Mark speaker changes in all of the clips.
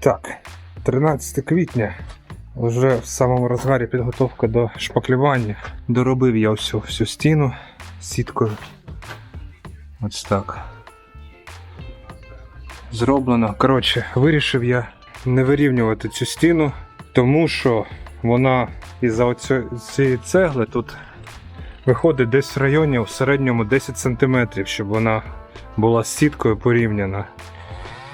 Speaker 1: Так, 13 квітня. Вже в самому розгарі підготовка до шпаклювання. Доробив я всю, всю стіну сіткою. Ось так. Зроблено. Коротше, вирішив я не вирівнювати цю стіну, тому що вона із-за цієї цегли тут виходить десь в районі в середньому 10 см, щоб вона була сіткою порівняна.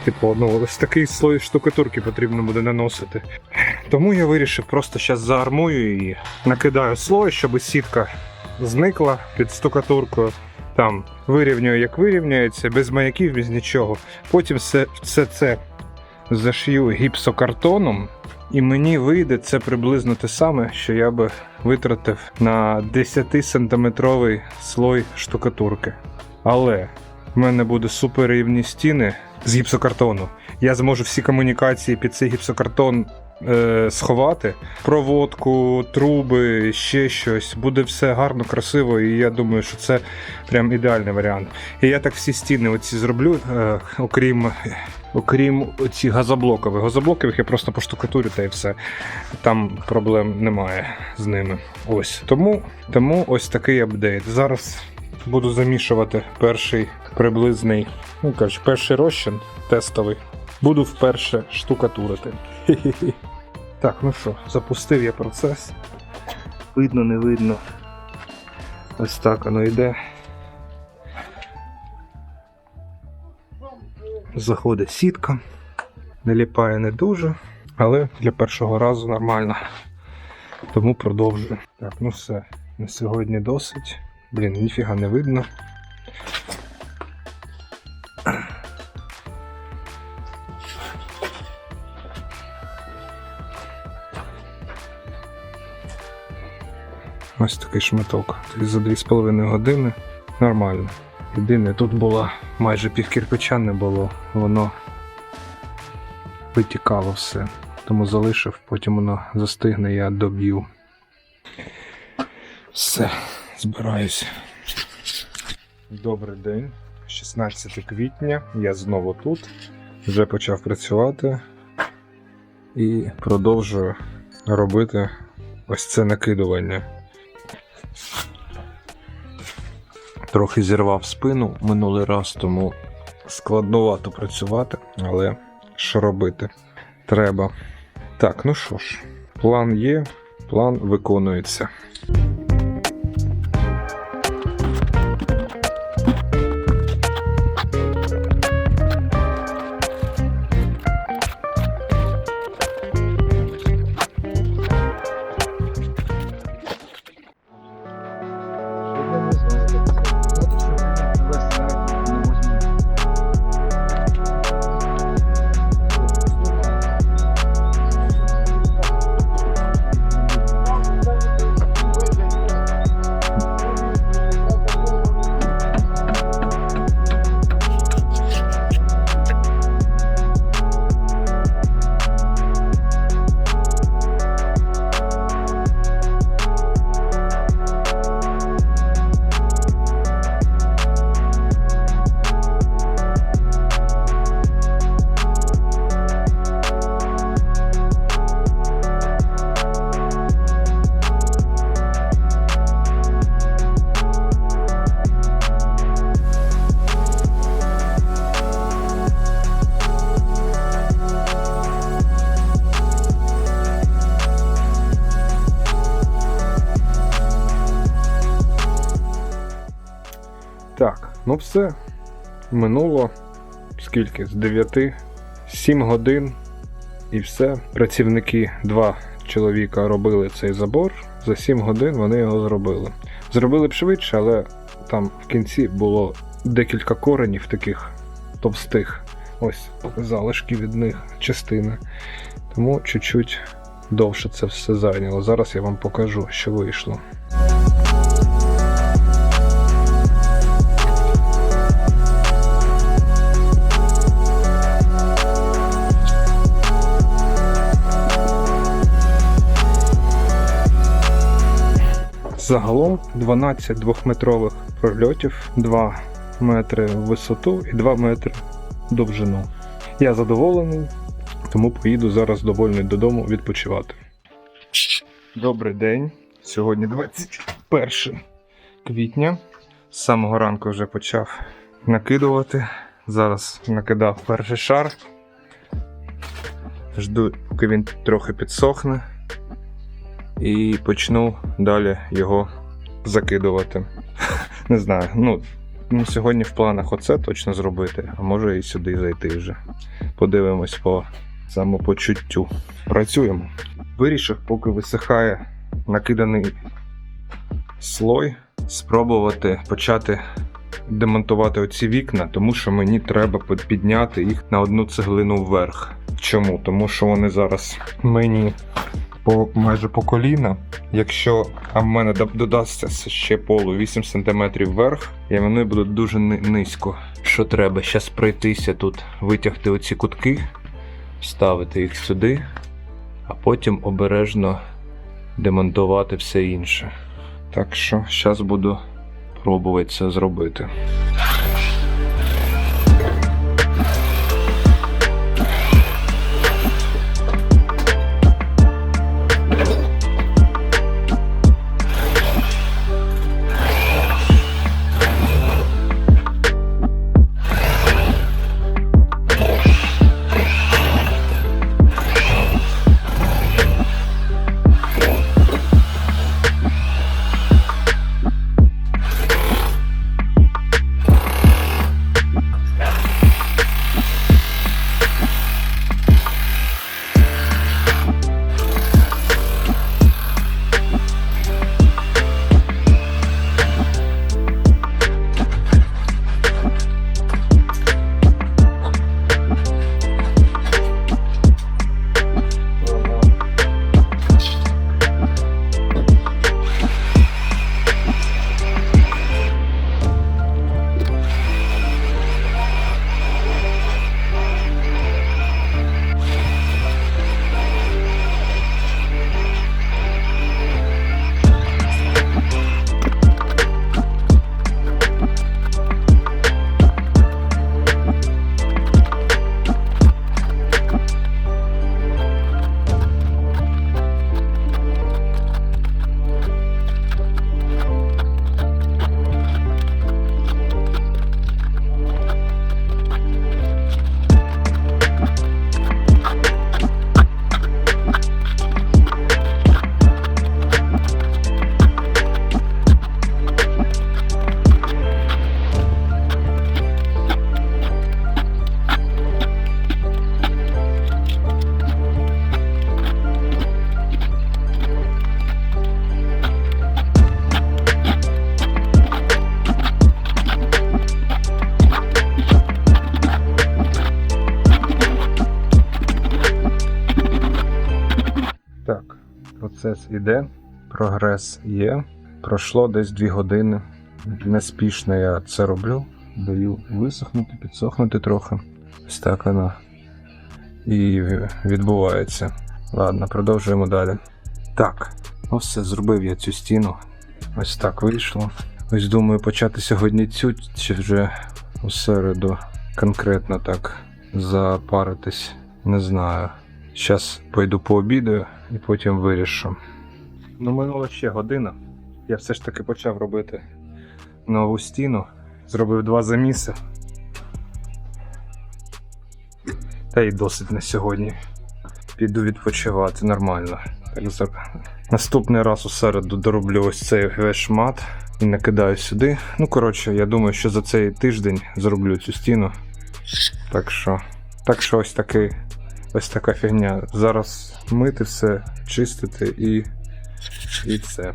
Speaker 1: Типу, ну, ось такий слой штукатурки потрібно буде наносити. Тому я вирішив просто зараз заармую її, накидаю слой, щоб сітка зникла під штукатуркою. Там вирівнюю, як вирівняється, без маяків, без нічого. Потім все, все це зашью гіпсокартоном, і мені вийде це приблизно те саме, що я би витратив на 10-сантиметровий слой штукатурки. Але в мене буде супер рівні стіни з гіпсокартону. Я зможу всі комунікації під цей гіпсокартон е, сховати. Проводку, труби, ще щось. Буде все гарно, красиво, і я думаю, що це прям ідеальний варіант. І я так всі стіни оці зроблю, е, окрім. Окрім цих газоблокових. Газоблокових я просто поштукатурю та і все. Там проблем немає з ними. Ось. Тому, тому ось такий апдейт. Зараз буду замішувати перший приблизний, ну коротше, перший розчин тестовий. Буду вперше штукатурити. Так, ну що, запустив я процес. Видно, не видно. Ось так воно йде. Заходить сітка. Наліпає не дуже, але для першого разу нормально. Тому продовжую. Так, ну все. На сьогодні досить. Блін, ніфіга не видно. Ось такий шматок. За 2,5 години нормально. Єдине, тут було майже пів кирпича не було, воно витікало все. Тому залишив, потім воно застигне, я доб'ю. Все, збираюся. Добрий день, 16 квітня. Я знову тут. Вже почав працювати і продовжую робити ось це накидування. Трохи зірвав спину минулий раз, тому складновато працювати, але що робити? Треба. Так, ну що ж, план є, план виконується. Так, ну все. Минуло скільки? З 9, 7 годин. І все. Працівники, два чоловіка робили цей забор. За 7 годин вони його зробили. Зробили б швидше, але там в кінці було декілька коренів таких товстих. Ось залишки від них частина. Тому чуть-чуть довше це все зайняло. Зараз я вам покажу, що вийшло. Загалом 12 двохметрових прольотів, 2 метри в висоту і 2 метри довжину. Я задоволений. Тому поїду зараз довольний додому відпочивати. Добрий день. Сьогодні 21 квітня. З самого ранку вже почав накидувати. Зараз накидав перший шар. Жду, поки він трохи підсохне. І почну далі його закидувати. Не знаю. Ну, ну, сьогодні в планах оце точно зробити, а може і сюди зайти вже. Подивимось по самопочуттю. Працюємо. Вирішив, поки висихає накиданий слой, спробувати почати демонтувати оці вікна, тому що мені треба підняти їх на одну цеглину вверх. Чому? Тому що вони зараз мені по майже по коліна. Якщо в мене до- додасться ще полу 8 см вверх, і вони будуть дуже низько. Що треба? Зараз пройтися тут, витягти оці кутки, вставити їх сюди, а потім обережно демонтувати все інше. Так що зараз буду пробувати це зробити. Процес іде, прогрес є. Пройшло десь 2 години. Неспішно я це роблю. Даю висохнути, підсохнути трохи. Ось так воно і відбувається. Ладно, продовжуємо далі. Так, ну все, зробив я цю стіну. Ось так вийшло. Ось думаю почати сьогодні цю чи вже у середу конкретно так запаритись. Не знаю. Зараз пойду пообідаю і потім вирішу. Ну, минула ще година. Я все ж таки почав робити нову стіну. Зробив два заміси. Та й досить на сьогодні. Піду відпочивати нормально. Так. Наступний раз у середу дороблю ось цей весь шмат і накидаю сюди. Ну, коротше, я думаю, що за цей тиждень зроблю цю стіну. Так що, так що ось такий Ось така фігня. Зараз мити все, чистити і, і це.